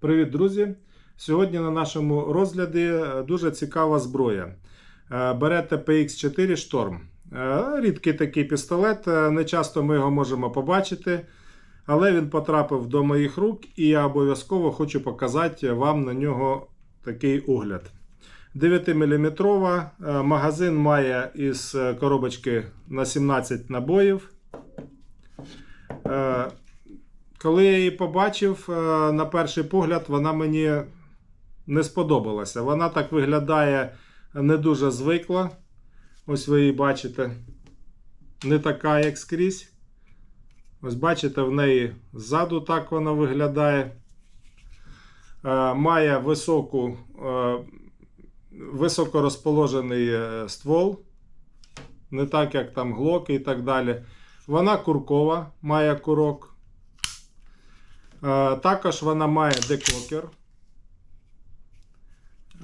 Привіт, друзі! Сьогодні на нашому розгляді е, дуже цікава зброя. Е, Берете PX4 Storm. Е, Рідкий такий пістолет, не часто ми його можемо побачити, але він потрапив до моїх рук і я обов'язково хочу показати вам на нього такий огляд. 9-мм магазин має із коробочки на 17 набоїв. Коли я її побачив, е, на перший погляд, вона мені не сподобалася. Вона так виглядає не дуже звикла. Ось ви її бачите. Не така, як скрізь. Ось бачите, в неї ззаду так вона виглядає. Е, Має високу, е, високо ствол. Не так, як там глоки і так далі. Вона куркова, має курок. Е, Також вона має декокер,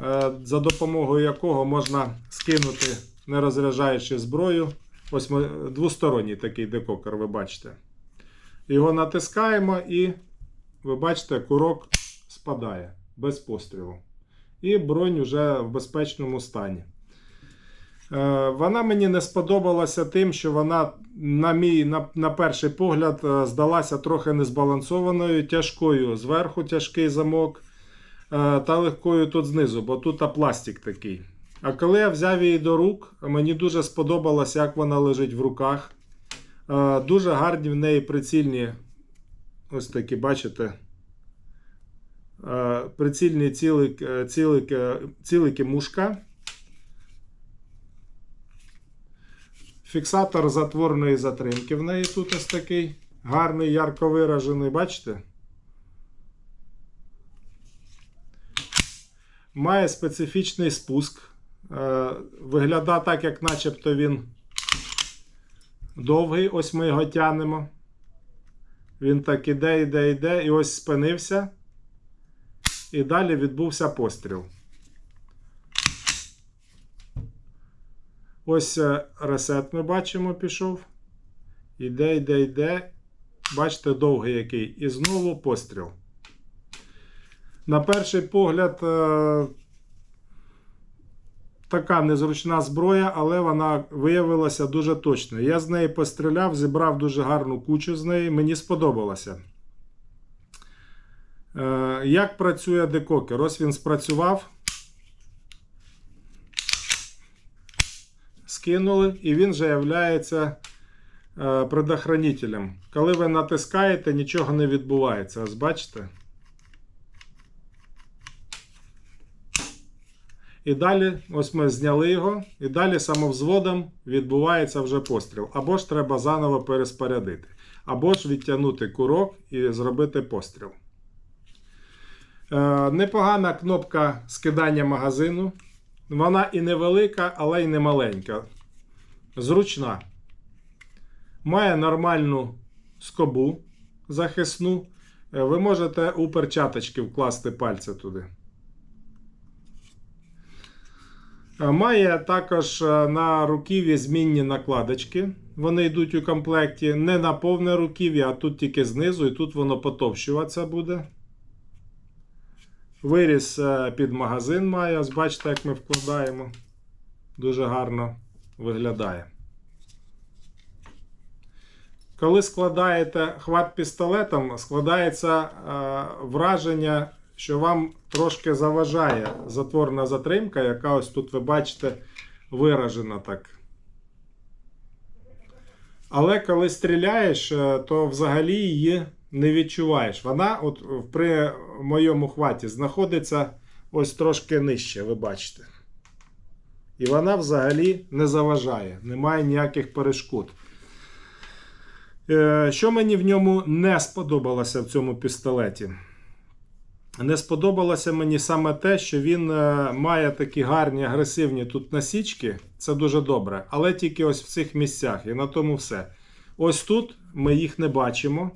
е, за допомогою якого можна скинути, не розряджаючи зброю. Ось двосторонній такий декокер, ви бачите. Його натискаємо і ви бачите, курок спадає без пострілу. І бронь вже в безпечному стані. Е, Вона мені не сподобалася тим, що вона, на мій на, на перший погляд, е, здалася трохи незбалансованою, тяжкою зверху тяжкий замок, е, та легкою тут знизу, бо тут пластик такий. А коли я взяв її до рук, мені дуже сподобалось, як вона лежить в руках. Дуже гарні в неї прицільні, ось такі, бачите, прицільні цілики, цілики, цілики мушка. Фіксатор затворної затримки в неї тут ось такий гарний, ярко виражений, бачите? Має специфічний спуск. Е, Виглядає так, як начебто він довгий. Ось ми його тянемо. Він так іде, іде, іде, і ось спинився. І далі відбувся постріл. Ось е, ресет ми бачимо, пішов. Іде, йде, йде. Бачите, довгий який. І знову постріл. На перший погляд, е, така незручна зброя, але вона виявилася дуже точною. Я з неї постріляв, зібрав дуже гарну кучу з неї. Мені сподобалося. Е, Як працює декокер? Ось він спрацював. Скинули, і він же являється е, предохранителем. Коли ви натискаєте, нічого не відбувається. Ось бачите? І далі, ось ми зняли його, і далі самовзводом відбувається вже постріл. Або ж треба заново переспорядити, або ж відтягнути курок і зробити постріл. Е, непогана кнопка скидання магазину. Вона і невелика, але й не маленька. Зручна. Має нормальну скобу захисну. Е, Ви можете у перчаточки вкласти пальця туди. Е, Має також е, на руків'ї змінні накладочки. Вони йдуть у комплекті не на повне руків'я, а тут тільки знизу, і тут воно потовщуватися буде. Виріс е, під магазин має, бачите, як ми вкладаємо. Дуже гарно виглядає. Коли складаєте хват пістолетом, складається е, враження, що вам трошки заважає затворна затримка, яка ось тут ви бачите виражена так. Але коли стріляєш, е, то взагалі її не відчуваєш. Вона, от при моєму хваті, знаходиться ось трошки нижче, ви бачите. І вона взагалі не заважає, немає ніяких перешкод. Е, Що мені в ньому не сподобалося в цьому пістолеті? Не сподобалося мені саме те, що він е, має такі гарні агресивні тут насічки. Це дуже добре. Але тільки ось в цих місцях. І на тому все. Ось тут ми їх не бачимо.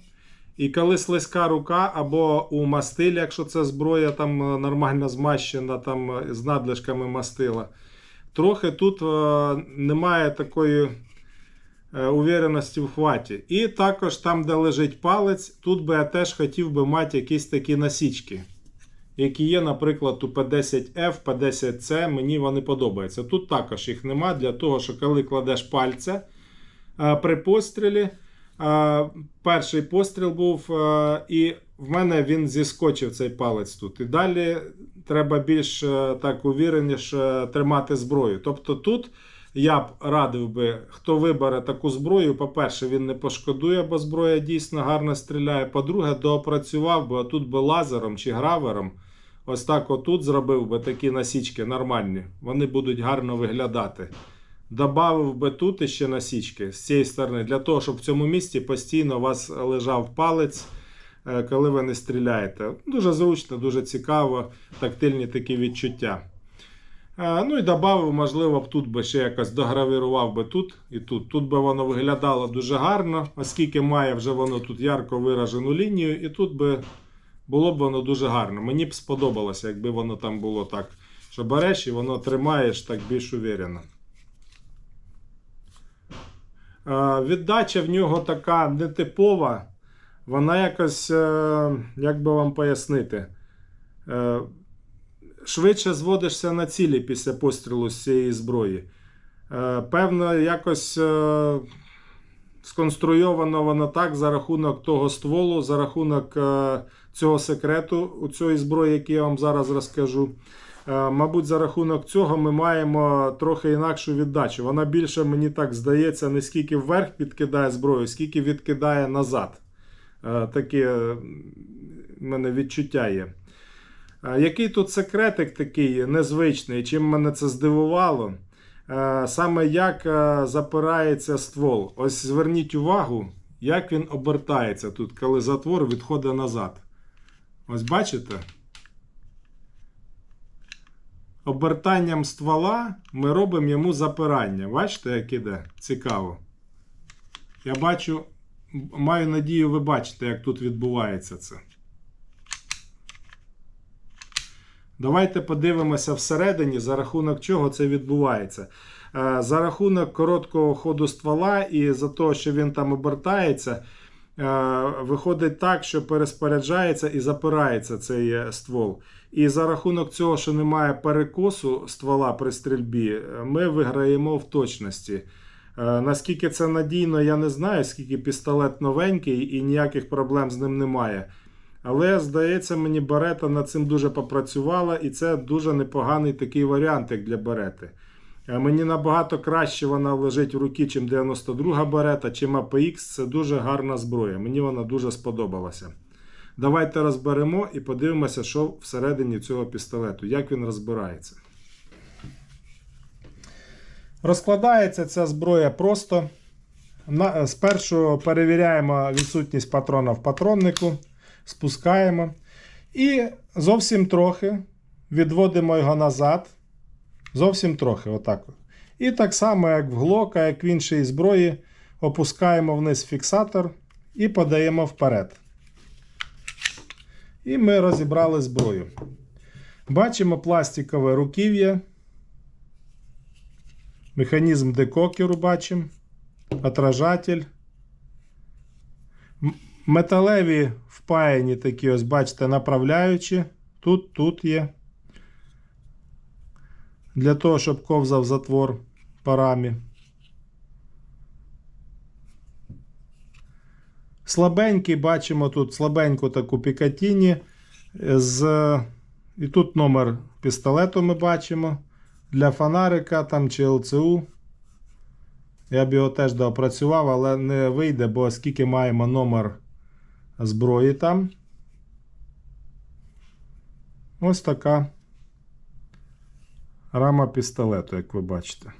І коли слизька рука або у мастилі, якщо це зброя там е, нормально змащена там е, з надлишками мастила, трохи тут е, немає такої увіреності в хваті. І також там, де лежить палець, тут би я теж хотів би мати якісь такі насічки. які є, наприклад, у P10F, P10C, мені вони подобаються. Тут також їх нема для того, що коли кладеш пальця при пострілі, перший постріл був, і в мене він зіскочив цей палець тут. І далі треба більш е, так увіреніше тримати зброю. Тобто тут я б радив би, хто вибере таку зброю, по-перше, він не пошкодує, бо зброя дійсно гарно стріляє. По-друге, доопрацював би отут би лазером чи гравером. Ось так отут зробив би такі насічки нормальні. Вони будуть гарно виглядати. Добавив би тут іще насічки з цієї сторони, для того, щоб в цьому місці постійно у вас лежав палець, е, коли ви не стріляєте. Дуже зручно, дуже цікаво, тактильні такі відчуття. Е, Ну і додав, можливо, б тут би ще якось догравірував би тут і тут. Тут би воно виглядало дуже гарно, оскільки має вже воно тут ярко виражену лінію, і тут би було б воно дуже гарно. Мені б сподобалося, якби воно там було так, що береш і воно тримаєш так більш уверено. Е, Віддача в нього така нетипова. Вона якось, е, як би вам пояснити, е, швидше зводишся на цілі після пострілу з цієї зброї. Певно, якось сконструйовано воно так за рахунок того стволу, за рахунок цього секрету у цієї зброї, який я вам зараз розкажу. Е, Мабуть, за рахунок цього ми маємо трохи інакшу віддачу. Вона більше, мені так здається, не скільки вверх підкидає зброю, скільки відкидає назад. Е, Таке в мене відчуття є. Е, Який тут секретик такий незвичний, чим мене це здивувало? Саме як запирається ствол. Ось зверніть увагу, як він обертається тут, коли затвор відходить назад. Ось бачите? Обертанням ствола ми робимо йому запирання. Бачите, як іде? Цікаво. Я бачу, маю надію, ви бачите, як тут відбувається це. Давайте подивимося всередині, за рахунок чого це відбувається. Е, За рахунок короткого ходу ствола і за те, що він там обертається, виходить так, що переспоряджається і запирається цей е, ствол. І за рахунок цього, що немає перекосу ствола при стрільбі, е, ми виграємо в точності. Е, Наскільки це надійно, я не знаю, скільки пістолет новенький і ніяких проблем з ним немає. Але, здається, мені Берета над цим дуже попрацювала, і це дуже непоганий такий варіант, як для Берети. Е, Мені набагато краще вона лежить в руки, чим 92 Берета, чим APX. Це дуже гарна зброя. Мені вона дуже сподобалася. Давайте розберемо і подивимося, що всередині цього пістолету, як він розбирається. Розкладається ця зброя просто. На- Спершу перевіряємо відсутність патрона в патроннику, спускаємо. І зовсім трохи відводимо його назад. Зовсім трохи, отак. І так само, як в глока, як в іншій зброї, опускаємо вниз фіксатор і подаємо вперед. І ми розібрали зброю. Бачимо пластикове руків'я. Механізм декокеру бачимо. Отражатель. Металеві впаяні такі, ось, бачите, направляючі. Тут, тут є. Для того, щоб ковзав затвор парамі. Слабенький бачимо тут слабеньку таку пікатіні. З... І тут номер пістолету ми бачимо. Для фонарика там чи ЛЦУ. Я б його теж доопрацював, але не вийде, бо скільки маємо номер зброї там. Ось така рама пістолету, як ви бачите.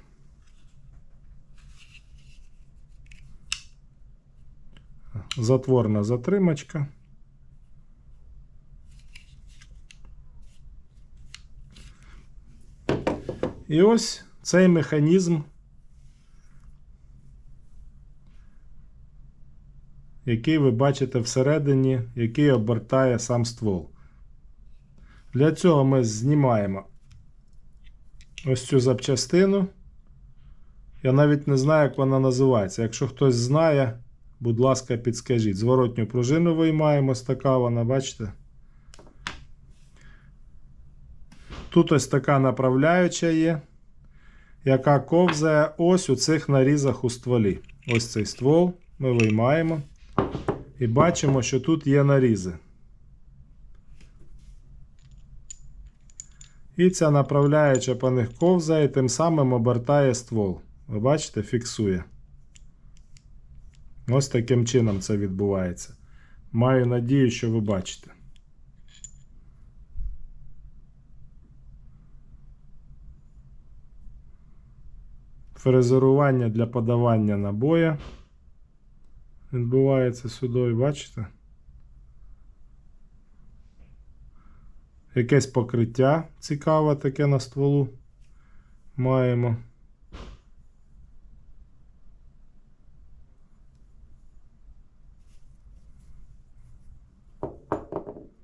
Затворна затримачка. І ось цей механізм, який ви бачите всередині, який обертає сам ствол. Для цього ми знімаємо ось цю запчастину. Я навіть не знаю, як вона називається. Якщо хтось знає, будь ласка, підскажіть. Зворотню пружину виймаємо, ось така вона, бачите? Тут ось така направляюча є, яка ковзає ось у цих нарізах у стволі. Ось цей ствол ми виймаємо і бачимо, що тут є нарізи. І ця направляюча по них ковзає, тим самим обертає ствол. Ви бачите, фіксує. Ось таким чином це відбувається. Маю надію, що ви бачите. Фрезерування для подавання набоя відбувається сюди, бачите? Якесь покриття цікаве таке на стволу маємо.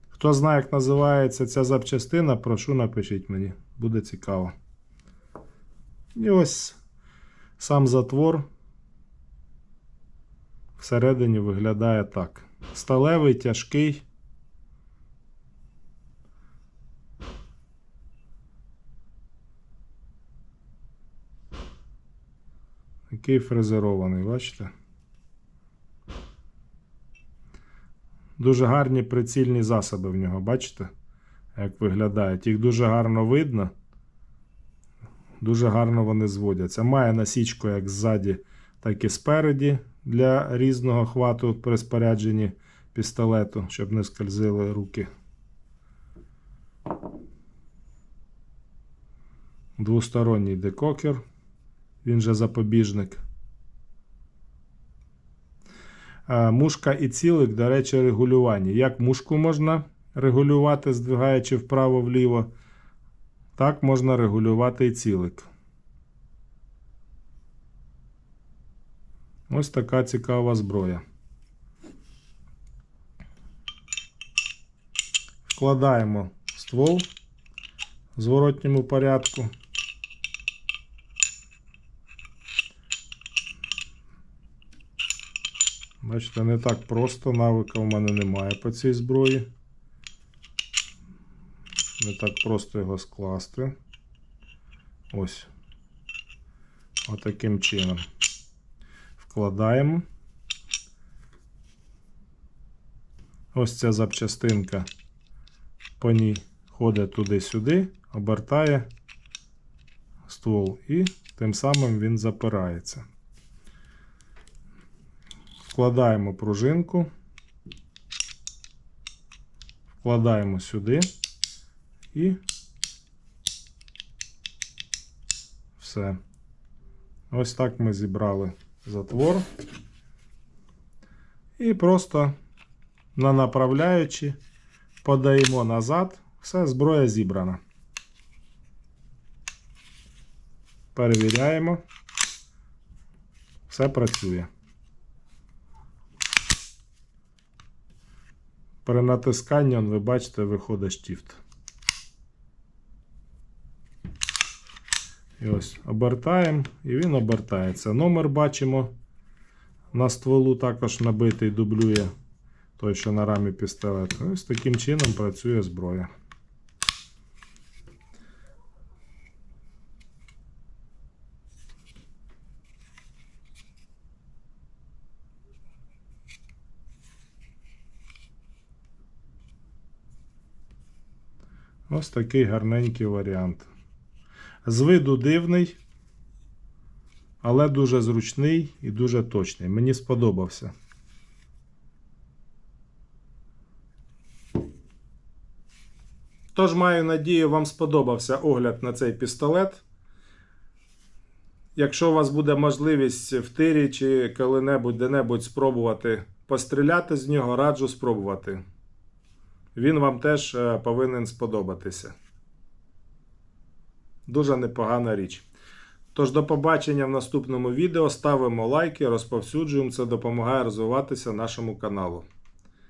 Хто знає, як називається ця запчастина, прошу напишіть мені, буде цікаво. І ось сам затвор всередині виглядає так. Сталевий, тяжкий. Який фрезерований, бачите? Дуже гарні прицільні засоби в нього, бачите? Як виглядають. Їх дуже гарно видно. Дуже гарно вони зводяться. Має насічку як ззаді, так і спереді для різного хвату при спорядженні пістолету, щоб не скользили руки. Двосторонній декокер. Він же запобіжник. Мушка і цілик, до речі, регулювання. Як мушку можна регулювати, здвигаючи вправо-вліво, так можна регулювати і цілик. Ось така цікава зброя. Вкладаємо ствол в зворотньому порядку. Бачите, не так просто, навика в мене немає по цій зброї. Не так просто його скласти. Ось. Отаким чином. Вкладаємо. Ось ця запчастинка по ній ходить туди-сюди, обертає ствол і тим самим він запирається. Вкладаємо пружинку, вкладаємо сюди і все. Ось так ми зібрали затвор. І просто на направляючі подаємо назад. Все, зброя зібрана. Перевіряємо. Все працює. При натисканні, ви бачите, виходить штіфт. І ось обертаємо, і він обертається. Номер бачимо на стволу також набитий, дублює той, що на рамі пістолет. Ось таким чином працює зброя. Ось такий гарненький варіант. З виду дивний, але дуже зручний і дуже точний. Мені сподобався. Тож маю надію, вам сподобався огляд на цей пістолет. Якщо у вас буде можливість в тирі чи коли-небудь де-небудь спробувати постріляти з нього, раджу спробувати. Він вам теж е, повинен сподобатися. Дуже непогана річ. Тож до побачення в наступному відео. Ставимо лайки, розповсюджуємо. Це допомагає розвиватися нашому каналу.